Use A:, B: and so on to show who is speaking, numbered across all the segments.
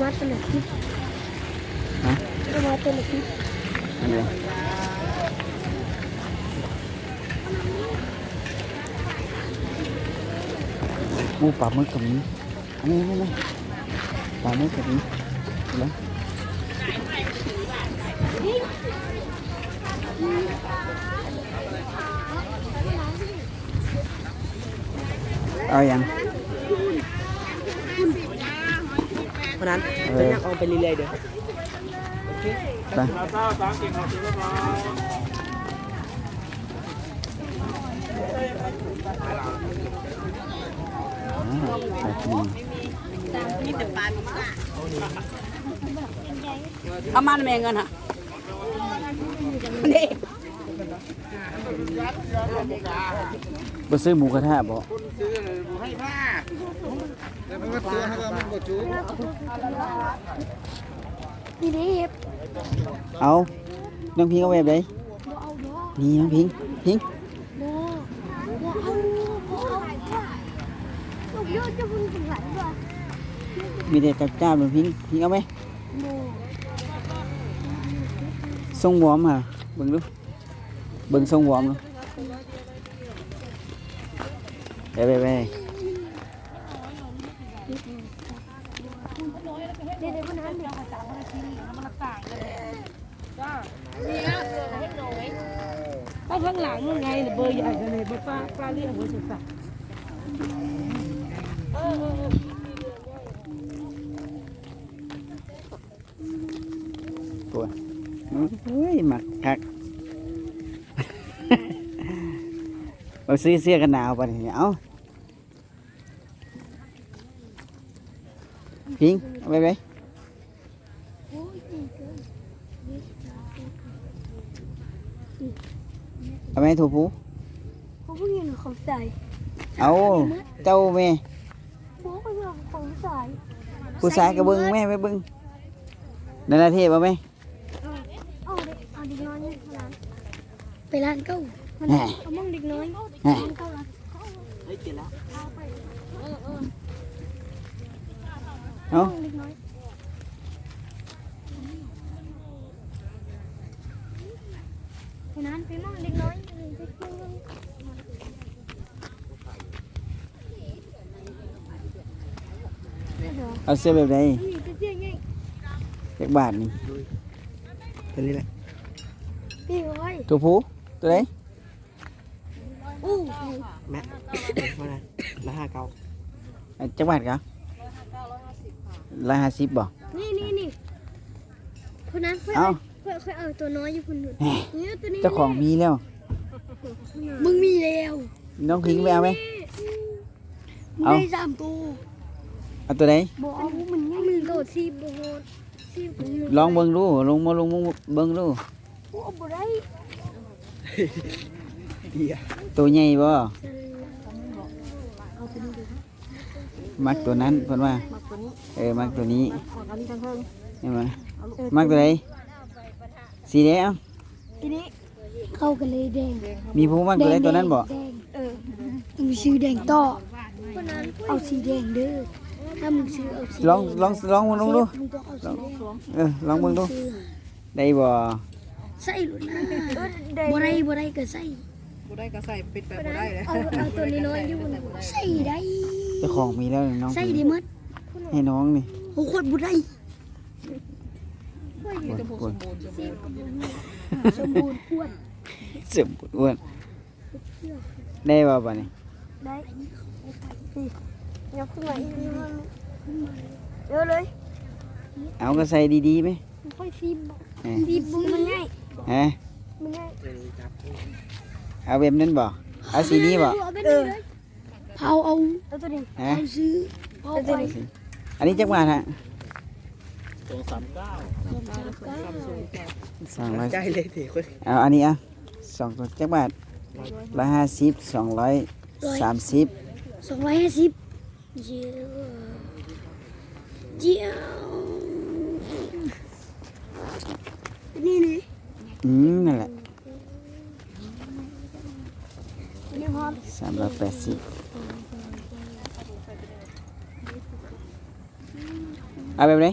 A: มาตัวละสิบ
B: ฮะ
A: เอามาตัวละสิบ
B: อันนี้หมูปลาหมึกกับนี้อันนี้นี่นี่ปลาหมึกกับนี้เห็นไหมเอาอย่าง
C: เพราะนั้น
B: เออ
C: จะยังเอาไปเรื่อยๆเด้อ
B: ไปอ่าไปกิน
C: เอามาแม่เงินฮะนี่
B: ไปซื้อหมูกระทะบ่
A: นี่เด้เฮ็บ
B: เอาน้องพิงเอาแบบไหน
A: บ่เอาบ่
B: นี่น้องพิงพิง
A: บ่บ่เอาบ่เอาลูกโยนจะมึงถึงหลังบ่
B: มีแต่กับจ้าน้องพิงพิงเอาไหม
A: บ่
B: ทรงวอร์มอะเบิ่งดู เบิ่งทรงวอร์มดูไปไปไป
A: เดี๋ยวเดี๋ยวคนนั้นเดี๋ยว
D: ก็ข้างหลังไงเบอร์ใหญ่เลยเบอร์ป้าป้าเรียกเบอร์สุดสัก
B: ตัวเฮ้ยหมักคัก เราซื้อเสื้อกันหนาวไปเนี่ยเอาพิงเอาไปไป
A: โอ้ยนี่เกิน
B: เอาไปให้ถูกปู
A: เขาเพิ่งเห็นของใส่
B: เอาเจ้าแม่
A: บ่ไปเบิ่งของใส่
B: ผู้ชายก็เบิ่งแม่ไปเบิ่งนั่นละเทพเอาไหม
A: เอาเด็กเอาเด็กน้อยนี่ร้านไปร้านเก้า มัน
B: แหม่
A: เอามั่งเด็กน้อย
B: แห ม่
A: ร้านเก้าร้าน
C: เฮ้ยเจ็บแล้ว
B: เอา
A: มั่งเด็กน้อยไปนั้นไปมั่งเด็กน้อยไปกินมั่งเดี๋ยว
B: เอาเสื้อแบบไหน
A: นี่ก็เจ๊งไง
B: จักบาทนี่
C: ตัวนี้แหละ
A: พี่เอ้ย
B: ถูกปูตัวไหน
A: อู้
C: แม่เพราะนั้นละห้าเก้า
B: เอาจักบาทครับร้อยห้าสิบบ่
A: นี่นี่นี่คนนั้นค่อย
B: เอา
A: เอาค่อยค่อยเอาตัวน้อยอยู่คนหนึ่ง
B: แหม่
A: นี่ตัวนี้
B: เจ้าของมีแล้ว
A: มึงมีแล้ว
B: น้องพิงไปเอาไหม
A: มึง
B: เอา
A: ได้สามตัว
B: เอาตัวไหน
A: บอกเอามันยังมึงโดดซีบโบโหดซีบมึง
B: ลองเบิ่งดูลงมาลงมาเบิ่งดู
A: กูเอาบ่ได้
C: ดีอะ
B: ตัวใหญ่บ่
A: เอาไปดูดิ
B: มักตัวนั้นเพิ่นว่า
D: มักตัวนี้
B: เออ มักตัวนี้
D: ขอเอานี้ทั้งเพิ่ง
B: ใช่ไหมมักตัวไหนสีแดง
A: ทีนี้เข้ากันเลยแดง
B: มีผู้มักตัวไหนตัวนั้นบ่
A: แดงเออมึงซื้อแดงต่อเอาสีแดงเด้อถ้ามึงซื้อเอาสี
B: ลองลองลองลองดู
A: มึงต้องเอาสีแดง
B: เออลองเบิ่งดู
A: ซื้อ
B: ได้บ่
A: ใส่หลุดนะบ่ได้บ่ได้ก็ใส่
D: บ่ได้ก็ใส่ปิดไปบ่ได้เลย
A: เอาเอาตัวนี้น้อยอยู่ใส่ได้
B: เจ้าของมีแล้วนี่น้อง
A: ใส่ได้หมด
B: ให้น้องนี่
A: โอ้โคตรบ่ได้
B: ปวดปวด
A: สมบูรณ์อ้วน
B: เสื่อมปวดอ้วนได้บ่บัดนี้
A: ได้นี่ยกขึ้นมาอีกเยอะเลย
B: เอาก็ใส่ดีๆไหม
A: ค่อยซีบ
B: เออ
A: ซีบมันง่าย
B: ฮะ
A: มันง่าย
B: เอาแบบนั้นบ่เอาสีนี้บ่
A: เออเผาเอาเอาตัวนี้
B: ฮะ
A: เผาซื้อเผาไป
B: อันนี้จักบาทฮะสองร้อย
C: ใจเลยเถอะคน
B: เอาอันนี้อะสองตัวจักบาทร้อยห้าสิบสองร้อยสามสิบ
A: สองร้อยห้าสิบเยอะเจียวนี่นี่
B: อืมนั่นแหละ แปดสิบเอาแบบไหน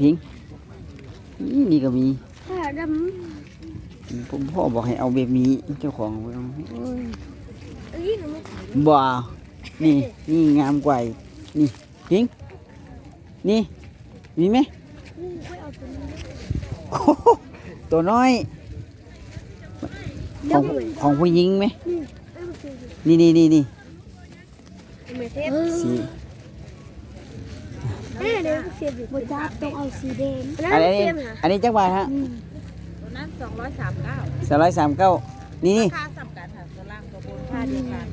B: พิงนี่ก็มี
A: ผ
B: มพ่อบอกให้เอาแบบนี้เจ้าของบ่านี่นี่งามกว่านี่พิงนี่มีไหมตัวน้อย ของของผู้หญิงไหม นี่นี่นี่นี่
A: เออ
B: สี
A: เอ้ยเดี๋ยวเสียบบ่จ้าต้องเอาสีแดง
B: อันนี้อันนี้จักบาทฮะ
D: ตัวนั้นสองร้อยสามเก้า
B: สามร้อยสามเก้านี่นี่
D: ค่าสำคัญค่ะตัวล่างตัวบนค่าเดียวกัน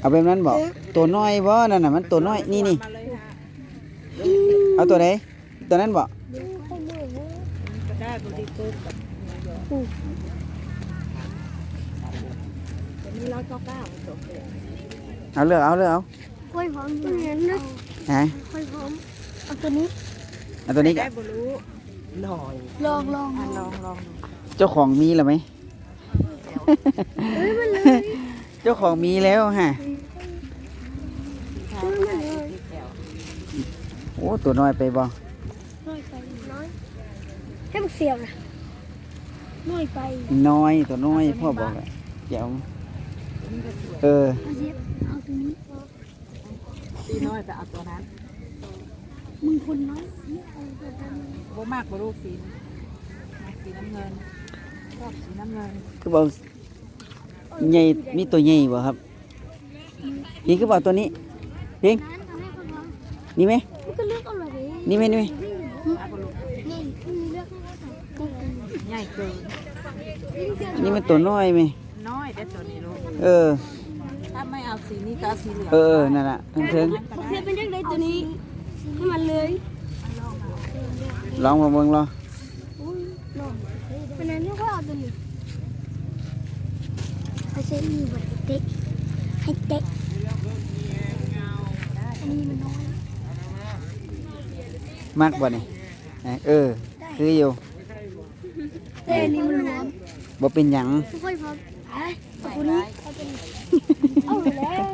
B: เอาแบบนั้นบอกตัวน้อยบ่นั่นน่ะมันตัวน้อยนี่นี่
D: มาเลยค่ะ
B: เอาตัวไหนตัวนั้นบอก
D: ก็ได้บริโภคกับตัวนี้ร้อยเก้าเก้าจบเลย
B: เอาเลือกเอาเลือกเอา
A: ค่อยพร้อมตัวนี้นะ
B: ฮะ
A: ค่อยพร้อมเอาตัวนี้
B: เอาตัวนี้กั
D: ได้บรู้
C: หน่อย
A: ลองลอง
D: อะลองลองดู
B: เจ้าของมีแล้วไหม
A: เอ้ยมันเลย
B: เจ้าของมีแล้วฮะ
D: ค่ะได้ที่แถว
B: โอ้ตัวน้อยไปบ่
A: น้อยไปน้อยให้มันเสียบนะน้อยไป
B: น้อยตัวน้อยพ่อบอกอะเดี๋ยว เออ
A: เอาเสียบเอาตัวนี้
D: ตีน้อยแต่เอาตัวนั้น
A: มึงคนน้อยนี่เอาตัวนั้น
D: บ่มากบ่ลูกสีสีน้ำเงินชอบสีน้ำเงิน
B: คือบอกใหญ่มีตัวใหญ่บ่ครับนี่คือบอกตัวนี้พิง
A: นั้นทำให้คนพร้อม
B: นี่ไหม
A: มันก็เลือกเอาเลย
B: นี่ไหมนี่ไหม
D: อาบ่ลูก
A: นี่เลือกให้เขาใส่นี่
D: ใหญ่เกิน
B: อันนี่มันตัวน้อยไหม
D: น้อยได้ตัวนี้ลูก
B: เออ
D: ถ้าไม่เอาสีนี้ก็เอาสีเหลือง
B: เออเออนั่นแหละเพิ่ง
A: เสียบเป็นยังไงตัวนี้ให้มันเลย
B: ลองมาเบิ่งรอ
A: อุ้ยลองเป็นนั้นก็เอาตัวนี้เขาใช้มีบัตรเต็กให้เต็กอันนี้มันน้อย
B: มากบ่นี่เออ คืออยู่
A: แต่อันนี้มันรวม
B: บ่เป็นหยัง
A: ทุกคนพร้อมไอ้เอา ตัวนี้เอาตัวนี้เอาแล้ว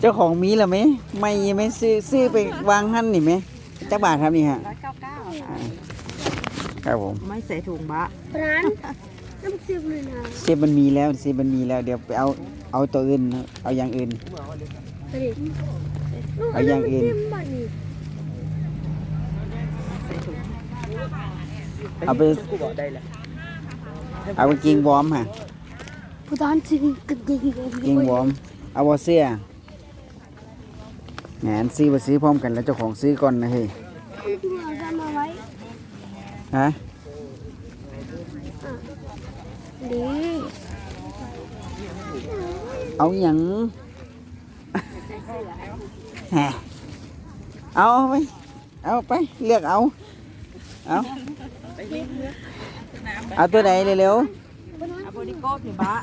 B: เจ้าของมีแล้วไหมไม่ไหมซื้อซื้อไปวางหั่นนี่ไหมจักบาทครับนี่ฮะ
D: ร้อยเก้าเก้า
B: ครับผม
D: ไม่ใส่ถุงบะ
A: ร้านน้ำเสียบเลยนะ
B: เซฟมันมีแล้วเซฟมันมีแล้วเดี๋ยวไปเอาเอาตัวอื่นเอาอย่างอื่น
A: ไปดิ
B: เอาอย่างอื่น
A: เสียบบัตรนี่
D: ใส่ถุง
B: เอาไป เอากางเกงวอร์มฮะ
A: ผู้ตอนซื้อกางเกง
B: กางเกงวอร์มเอาบ่เสื้อแหมซื้อบ่ซื้อพร้อมกันแล้วเจ้าของซื้อก่อนนะเฮ้ย
A: เอาจำมาไว้
B: ฮะ
A: ดี
B: เอาหยังเอาไป เอาไป เลือกเอา เอา เอาตัวไหนเร็ว
D: เอาบอดี้โกมนี่บะ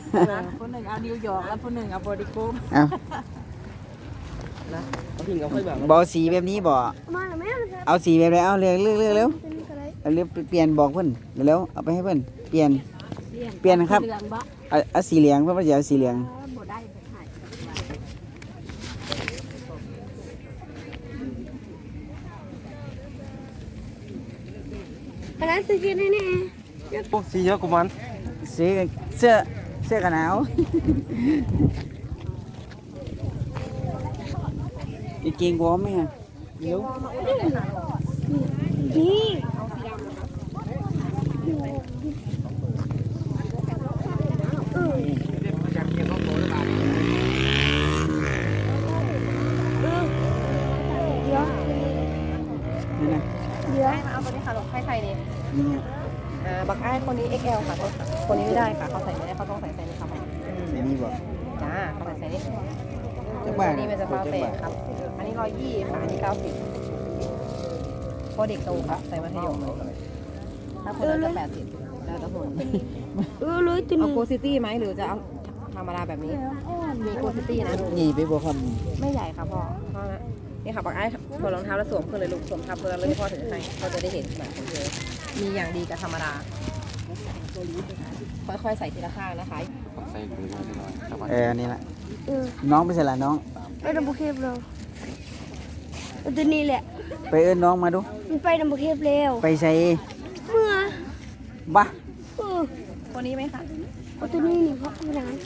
D: คนหนึ่งเอานิวยอร์กแล้วคนหนึ่งเอาบอดี้โกม
B: ๆเอา
C: เอาพิงเอาค่อยแบบ
B: บอสีแบบนี้บ่
A: มาแล้วแม่ครับ
B: เอาสีแบบไหนเอาเลือกเลือกเลือกเร็ว
A: เป็นอะไร
B: เอาเลือกเปลี่ยนบอกเพิ่นเร็วๆเอาไปให้เพิ่นเปลี่ยน เปลี่ยนนะครับ
D: เหลืองบะ
B: เอาเอาสีเหลืองเพื่อนว่าจะเอาสีเหลือง
D: บ่ได้ไปถ่าย
A: อันนั้นซื้อกินให้แน่
C: ปุ๊บสีเยอะกูมัน
B: ซื้อเสื้อเสื้อกันหนาวกางเกงวอร์มไหมฮะเร็ว
A: ดี
B: นี่นะ
A: เดี๋ยว
D: เอาตัวนี้ค่ะลงให้ใส่นี่
B: นี่ฮะ
D: อ่า บักไอ้ายคนนี้ XL ค่ะคนนี้ไม่ได้ค่ะเขาใส่ไม่ได้เขาต้องใส่ไซส์นี้ครับ
B: ใส่นี่บ่
D: จ้าเขาใส่ไซส์นี้
B: จักบาท
D: อันนี้เป็นสปาเตะครับ อันนี้ร้อยยี่ค่ะอันนี้เก้าสิบพอเด็กโตค่ะใส่มัธยมถ้าคนนั้นจะแปดสิบแล้วแต่คน
A: เออเลยตัว
D: เอา
A: นี้
D: โกซิตี้ไหมหรือจะเอาธรรมดาแบบนี้ มีโกซิตี้นะ
B: นี่ไปบ่ครับ
D: ไม่ใหญ่ค่ะพ่อพ่อนะนี่ค่ะปักไอ้ถอดรองเท้าแล้วสวมขึ้นเลยลูกสวมทับเพื่อนเลยพ่อถึงให้เขาจะได้เห็นแบบของเธอมีอย่างดีกับธรรมดา ค่อยๆใส่ทีละข้างนะคะ
B: เอออันนี่ละ
A: เออ
B: น้องไปใส่ละน้อง
A: ไอ้ดับเบิลเคฟเราเอาตัวนี้แหละ
B: ไปเอิ้นน้องมาดู
A: มันไปนำประเทศแล้ว
B: ไปใส่
A: เมื่อ
B: บ้า
A: เออ
D: ตัวนี้ไหมคะ
A: เอาตัวนี้นี่เพราะมันนั้น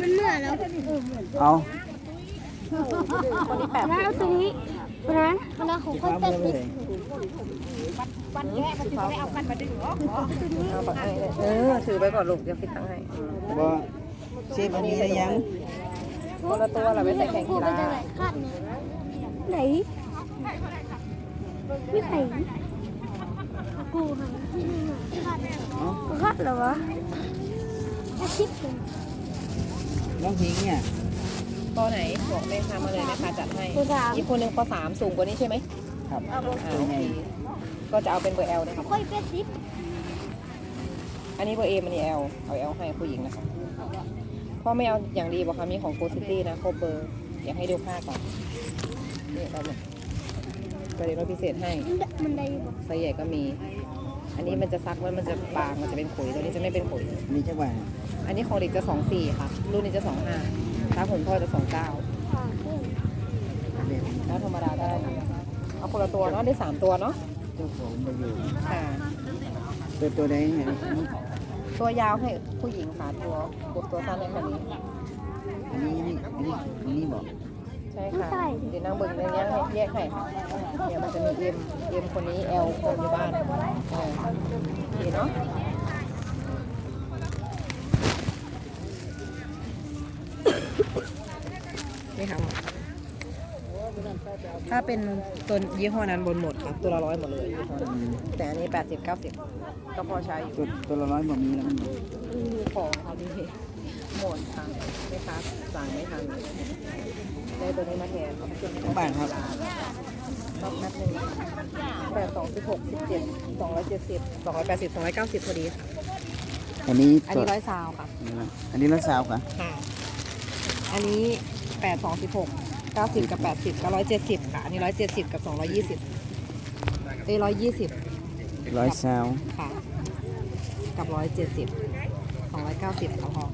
A: มันเมื่อแล้ว เออ
B: เอา
D: ตัวนี้แปด
A: แล้วเอาตัวนี้เพราะนั้นเวลาของคนเป็ดนี่
D: เอาแบบให้เลยเออถือไปก่อนลูกเดี๋ยวคิดตังค์ให้
B: บ่เชฟอันนี้ใส่ยัง
D: คนละตัวเราไปใส่แข่งกีฬา
A: ไหนไม่ไข่กูค่ะ
B: เอา
A: คาดเหรอวะอาทิตย์
B: น้องพิงเนี่ย
D: ตัวไหนบอกแม่ค้ามาเลยแม่ค้าจัดให้
A: ตัวสาม
D: อีกคนหนึ่งปสามสูงกว่านี้ใช่ไหม
B: ครับ
D: อ่า
B: ตัว
D: โอ
B: ให
D: เค
B: ญ่
D: ก็จะเอาเป็นเบอร์ L นะครับ
A: ค่อยเป็ดสิบ
D: อันนี้เบอร์ A มันนี่ L เอา L ให้ผู้หญิงนะคะพ่อไม่เอาอย่างดีบอกค่ะมีของโกซิตี้นะครบเบอร์อยากให้ดูผ้าก่อนนี่เราเนี่ยตัวนี้เราพิเศษให้
A: มันได้บ่
D: ไซส์ใหญ่ก็มี อันนี้มันจะซักแล้วมันจะบาง มันจะเป็นขุย ตัวนี้จะไม่เป็นขุย
B: อันนี้จักบาท
D: อันนี้ของเด็กจะสองสี่ค่ะ รุ่นนี้จะสองห้า ถ้าผมพ่อจะสองเก้า
A: อ่าเพิ่ง
B: เด็ก
D: ถ้าธรรมดาได้เอาคนละตัวเนาะได้สามตัวเนาะ
B: เจ้าของมาอยู่
D: ค่ะ
B: ตัวตัวใดเนี่ย
D: ตัวยาวให้ผู้หญิงค่ะตัวตัวสั้นให้คนนี้
B: อันนี้นี่อันนี้อันนี้บอก
D: ใช่ค่ะเดี๋ยวนางเบิกในนี้ให้แยกให้ค่ะเนี่ยมันจะมีเอ็มเอ็มคนนี้แอลคนที่บ้านเออโอเคเนาะ นี่ค่ะถ้าเป็นตัวยี่ห้อนั้นบนหมดครับตัวละร้อยหมดเลยยี่ห้อนั้นแต่อันนี้แปดสิบเก้าสิบก็พอใช้อยู่
B: ตัวตัวละร้อยบอกมีแล้วมันบอก
D: มีของค่ะพี่หมดค่ะไม่ค้าสั่งไม่ทันได้ตัวนี้มาแทน
B: จักบาทครับ
D: รอบนัดหนึ่งแปดสองสิบหกสิบเจ็ดสองร้อยเจ็ดสิบสองร้อยแปดสิบสองร้อยเก้าสิบพอดีค่ะ
B: อันนี้
D: อัน
B: ตัว
D: นี้ร้อยซาวค่ะ
B: อันนี้ร้อยสาวค่ะ
D: ค่ะ อันนี้ แปดสองสิบหกเก้าสิบกับแปดสิบกับร้อยเจ็ดสิบค่ะอันนี้ร้อยเจ็ดสิบกับสองร้อยยี่สิบเอ้ร้อยยี่สิบ
B: ร้อยสาว
D: ค่ะ กับร้อยเจ็ดสิบสองร้อยเก้าสิบค่ะพ่อ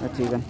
B: มาถือกัน